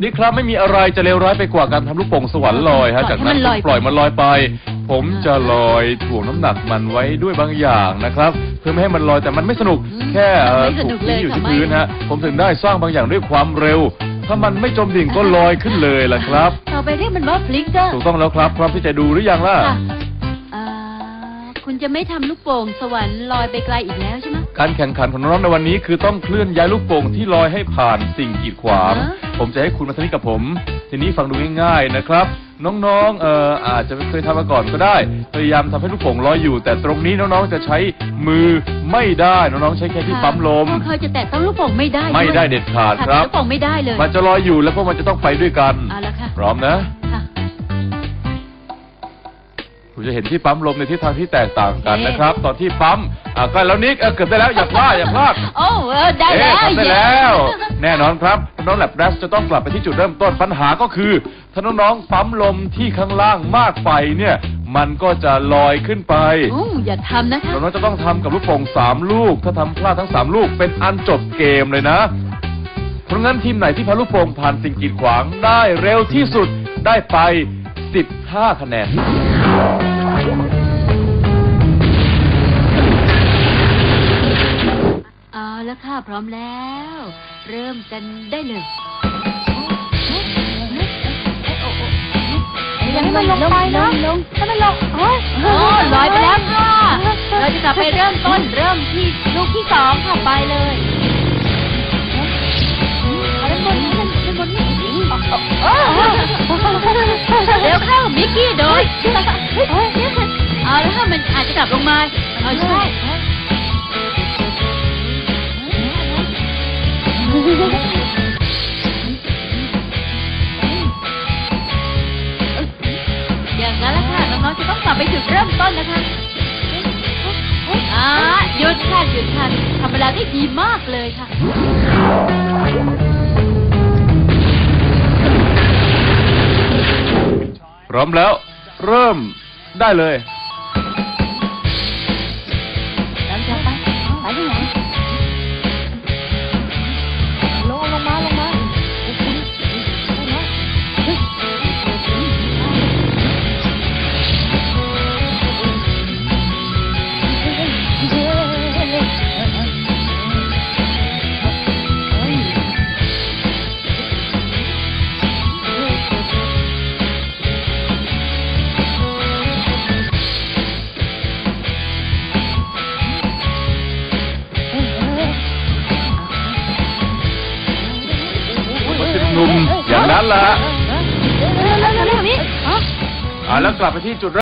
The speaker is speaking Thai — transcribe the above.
นี่ครับไม่มีอะไรจะเลวร้ายไปกว่าการทำลูกโป่งสวรรค์ลอยฮะปล่อยจากนั้นให้มันลอยปล่อยมันลอยไป ผมจะลอยถ่วงน้ำหนักมันไว้ด้วยบางอย่างนะครับ เพื่อไม่ให้มันลอยแต่มันไม่สนุก แค่เอ่อไม่สถูนุกกเลยทิ้งอยู่ที่ค่ะพื้นไม่ฮะ ผมถึงได้สร้างบางอย่างด้วยความเร็ว ถ้ามันไม่จมดิ่งก็ลอยขึ้นเลยล่ะครับ ต่อไปเรียกมันว่าฟลิกเกอร์ ถูกต้องแล้วครับพร้อมที่จะดูหรือยังล่ะ ค่ะอ่า คุณจะไม่ทำลูกโป่งสวรรค์ลอยไปไกลอีกแล้วใช่ไหม การแข่งขันของน้องๆในวันนี้คือต้องเคลื่อนย้ายลูกโป่งที่ลอยให้ผ่านสิ่งกีดขวาง ฮะ ผมจะให้คุณมาสนิทกับผม ทีนี้ฟังดูง่ายๆนะครับ น้องๆเอ่ออาจจะไม่เคยทำมาก่อนก็ได้ พยายามทำให้ลูกโป่งลอยอยู่ แต่ตรงนี้น้องๆจะใช้มือไม่ได้น้องๆใช้แค่ที่ปั๊มลม พวกเขาจะแตะต้องลูกโป่งไม่ได้ไม่ได้วยเด็ดขาดค่ะครับลูกโป่งไม่ได้เลยมันจะลอยอยู่แล้วพวกมันจะต้องไปด้วยกัน เอาละค่ะ พร้อมนะ ค่ะคุณจะเห็นที่ปั๊มลมในทิศทางที่แตกต่างกันเอ๊ะนะครับ ตอนที่ปั๊มอะใกล้แล้วนิกเออเกือบได้แล้วอย่าพลาดอย่าพลาดโอ้เออได้เอ๊ะแล้วทำได้แล้ว แน่นอนครับน้องๆแลบแรสจะต้องกลับไปที่จุดเริ่มต้นปัญหาก็คือถ้าน้องๆปั๊มลมที่ข้างล่างมากไปเนี่ยมันก็จะลอยขึ้นไปโอ้อย่าทำนะคะน้องๆจะต้องทำกับลูกโป่งสามลูก ถ้าทำพลาดทั้งสามลูกเป็นอันจบเกมเลยนะ เพราะงั้นทีมไหนที่พาลูกโป่งผ่านสิ่งกีดขวางได้เร็วที่สุดได้ไป 15 คะแนน เอาละค่ะ พร้อมแล้ว เริ่มกันได้เลย อย่าให้มันลงไปนะถ้ามันลงโอ้ยโอ้ลอยไปแล้วค่ะ เราจะกลับไปเริ่มต้นเริ่มที่ลูกที่สองค่ะไปเลย มิกกี้โดยเอาแล้วค่ะมันอาจจะกลับลงมาเอาใช่อย่างนั้นละค่ะน้องๆจะต้องกลับไปจุดเริ่มต้นนะคะอ่าหยุดค่ะหยุดค่ะทำเวลาได้ดีมากเลยค่ะ ร้อมแล้ว เริ่มได้เลย เราจะไปไปที่ไหน หนุ่มอย่างนั้นละเร็วเร็วเร็วเร็วนี่อ่าแล้วกลับไปที่จุด